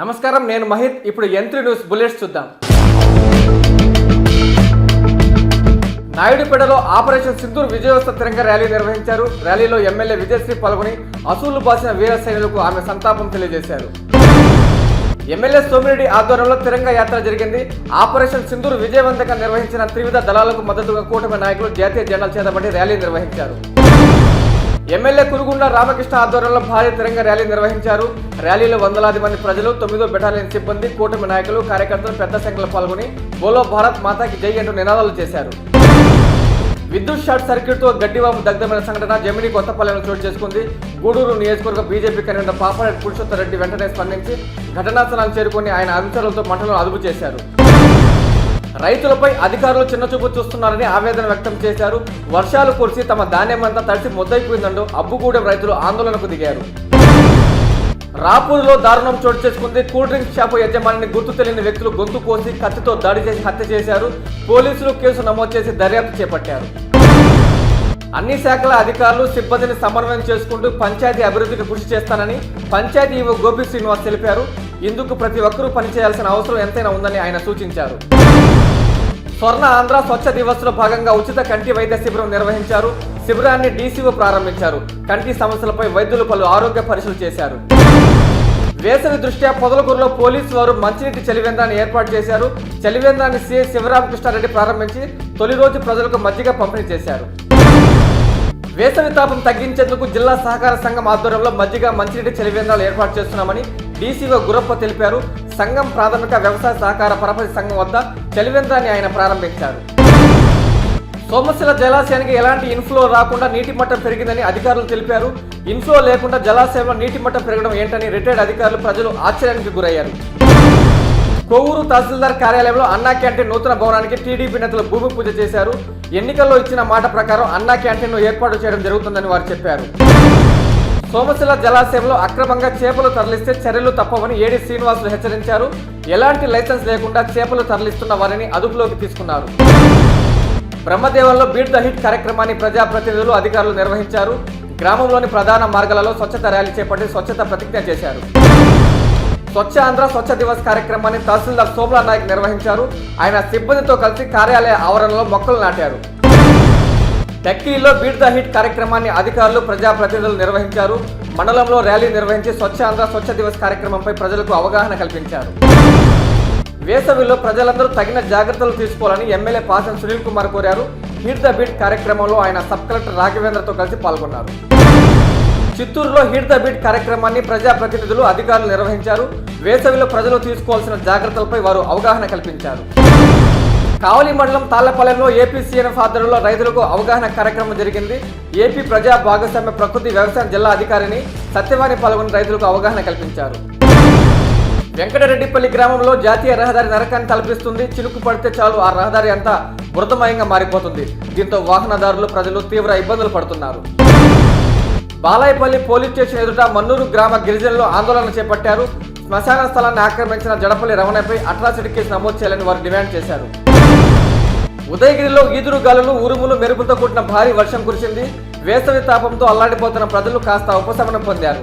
నమస్కారం నేను మహిత్. ఇప్పుడు ఎంత్రి న్యూస్ బుల్లెట్స్ చూద్దాం. నాయుడుపేటలో ఆపరేషన్ సింధూర్ విజయోత్సవ ర్యాలీ నిర్వహించారు. ర్యాలీలో ఎమ్మెల్యే విజయశ్రీ పాల్గొని అసూలు బాసిన వీర సైనికులకు ఆమె సంతాపం తెలియజేశారు. ఎమ్మెల్యే సోమిరెడ్డి ఆధ్వర్యంలో తిరంగ యాత్ర జరిగింది. ఆపరేషన్ సింధూర్ విజయవంతంగా నిర్వహించిన త్రివిధ దళాలకు మద్దతుగా కూటమి నాయకులు జాతీయ జెండాలు చేతబట్టి ర్యాలీ నిర్వహించారు. ఎమ్మెల్యే కురుగుండ రామకృష్ణ ఆధ్వర్యంలో భారీ తిరంగ ర్యాలీ నిర్వహించారు. ర్యాలీలో వందలాది మంది ప్రజలు తొమ్మిదో బెటాలియన్ సిబ్బంది కూటమి నాయకులు కార్యకర్తలు పెద్ద సంఖ్యలో పాల్గొని బోలో భారత్ మాతాకి జై అంటూ నినాదాలు చేశారు. విద్యుత్ షార్ట్ సర్క్యూట్తో గడ్డివాము దగ్ధమైన సంఘటన జమిని కొత్తపల్లెను చోటు చేసుకుంది. గూడూరు నియోజకవర్గ బీజేపీ కన్వీనర్ పాపారెడ్డి పురుషోత్తరెడ్డి వెంటనే స్పందించి ఘటనాస్థలాన్ని చేరుకొని ఆయన అనుచరులతో మంటలను అదుపు చేశారు. రైతులపై అధికారులు చిన్నచూపు చూస్తున్నారని ఆవేదన వ్యక్తం చేశారు. వర్షాలు కురిసి తమ ధాన్యమంతా తడిసి ముద్దైపోయిందంటూ అబ్బుగూడెం రైతులు ఆందోళనకు దిగారు. రాపూర్లో దారుణం చోటు చేసుకుంది. కూల్ డ్రింక్ షాపు యజమానిని గుర్తు తెలియని వ్యక్తులు గొంతు కోసి కత్తితో దాడి చేసి హత్య చేశారు. పోలీసులు కేసు నమోదు చేసి దర్యాప్తు చేపట్టారు. అన్ని శాఖల అధికారులు సిబ్బందిని సమన్వయం చేసుకుంటూ పంచాయతీ అభివృద్ధికి కృషి చేస్తానని పంచాయతీ ఈవో గోపి శ్రీనివాస్ తెలిపారు. ఇందుకు ప్రతి ఒక్కరూ పనిచేయాల్సిన అవసరం ఎంతైనా ఉందని ఆయన సూచించారు. స్వర్ణ ఆంధ్ర స్వచ్ఛ దివస్లో భాగంగా ఉచిత కంటి వైద్య శిబిరం నిర్వహించారు. శిబిరాన్ని డీసీఓ ప్రారంభించారు. కంటి సమస్యలపై వైద్యులు పలు ఆరోగ్య పరీక్షలు చేశారు. వేసవి దృష్ట్యా పొదలకూరులో పోలీసు వారు మంచినీటి చలివేంద్రాన్ని ఏర్పాటు చేశారు. చలివేంద్రాన్ని సీఐ శివరామకృష్ణారెడ్డి ప్రారంభించి తొలి రోజు ప్రజలకు మజ్జిగ పంపిణీ చేశారు. వేసవి తాపం తగ్గించేందుకు జిల్లా సహకార సంఘం ఆధ్వర్యంలో మజ్జిగ మంచినీటి చలివేంద్రాలు ఏర్పాటు చేస్తున్నామని డీసీఓ గురప్ప తెలిపారు. సంఘం ప్రాథమిక వ్యవసాయ సహకార పరపతి సంఘం వద్ద చలివెంతాన్ని ఆయన ప్రారంభించారు. సోమశిల జలాశయానికి ఎలాంటి ఇన్ఫ్లో రాకుండా నీటి మట్టం పెరిగిందని అధికారులు తెలిపారు. ఇన్ఫ్లో లేకుండా జలాశయంలో నీటి మట్టం పెరగడం ఏంటని రిటైర్డ్ అధికారులు ప్రజలు ఆశ్చర్యానికి గురయ్యారు. కొవ్వూరు తహసీల్దార్ కార్యాలయంలో అన్నా క్యాంటీన్ నూతన భవనానికి టీడీపీ నేతలు భూమి పూజ చేశారు. ఎన్నికల్లో ఇచ్చిన మాట ప్రకారం అన్నా క్యాంటీన్ను ఏర్పాటు చేయడం జరుగుతుందని వారు చెప్పారు. సోమశిల జలాశయంలో అక్రమంగా చేపలు తరలిస్తే చర్యలు తప్పవని ఏడి శ్రీనివాసులు హెచ్చరించారు. ఎలాంటి లైసెన్స్ లేకుండా చేపలు తరలిస్తున్న వారిని అదుపులోకి తీసుకున్నారు. బ్రహ్మదేవంలో బీట్ ద హిట్ కార్యక్రమాన్ని ప్రజాప్రతినిధులు అధికారులు నిర్వహించారు. గ్రామంలోని ప్రధాన మార్గాలలో స్వచ్ఛత ర్యాలీ చేపట్టి స్వచ్ఛత ప్రతిజ్ఞ చేశారు. స్వచ్ఛ ఆంధ్ర స్వచ్ఛ దివస్ కార్యక్రమాన్ని తహసీల్దార్ సోమలా నాయక్ నిర్వహించారు. ఆయన సిబ్బందితో కలిసి కార్యాలయ ఆవరణలో మొక్కలు నాటారు. టెక్కీలో బీట్ ద హిట్ కార్యక్రమాన్ని అధికారులు ప్రజాప్రతినిధులు నిర్వహించారు. మండలంలో ర్యాలీ నిర్వహించి స్వచ్ఛ ఆంధ్ర స్వచ్ఛ దివస్ కార్యక్రమంపై ప్రజలకు అవగాహన కల్పించారు. వేసవిలో ప్రజలందరూ తగిన జాగ్రత్తలు తీసుకోవాలని ఎమ్మెల్యే పాసం సునీల్ కుమార్ కోరారు హిట్ ద బీట్ కార్యక్రమంలో ఆయన సబ్ కలెక్టర్ రాఘవేంద్రతో కలిసి పాల్గొన్నారు. చిత్తూరులో హిట్ ద బీట్ కార్యక్రమాన్ని ప్రజాప్రతినిధులు అధికారులు నిర్వహించారు. వేసవిలో ప్రజలు తీసుకోవాల్సిన జాగ్రత్తలపై వారు అవగాహన కల్పించారు. కావలి మండలం తాళ్ళపాలెంలో ఏపీ సీఎం ఆధ్వర్యంలో రైతులకు అవగాహన కార్యక్రమం జరిగింది. ఏపీ ప్రజా భాగస్వామ్య ప్రకృతి వ్యవసాయ జిల్లా అధికారిని సత్యవాణి పాల్గొని రైతులకు అవగాహన కల్పించారు. వెంకటరెడ్డిపల్లి గ్రామంలో జాతీయ రహదారి నరకాన్ని తలపిస్తుంది. చినుకు పడితే చాలు ఆ రహదారి అంతా మృతమయంగా మారిపోతుంది. దీంతో వాహనదారులు ప్రజలు తీవ్ర ఇబ్బందులు పడుతున్నారు. బాలాయపల్లి పోలీస్ స్టేషన్ ఎదుట మన్నూరు గ్రామ గిరిజనులు ఆందోళన చేపట్టారు. శ్మశాన స్థలాన్ని ఆక్రమించిన జడపల్లి రమణపై అట్రాసిటీ కేసు నమోదు చేయాలని వారు డిమాండ్ చేశారు. ఉదయగిరిలో ఈదురు గాలులు ఉరుములు మెరుపులతో కూడిన భారీ వర్షం కురిసింది. వేసవి తాపంతో అల్లాడిపోతున్న ప్రజలు కాస్త ఉపశమనం పొందారు.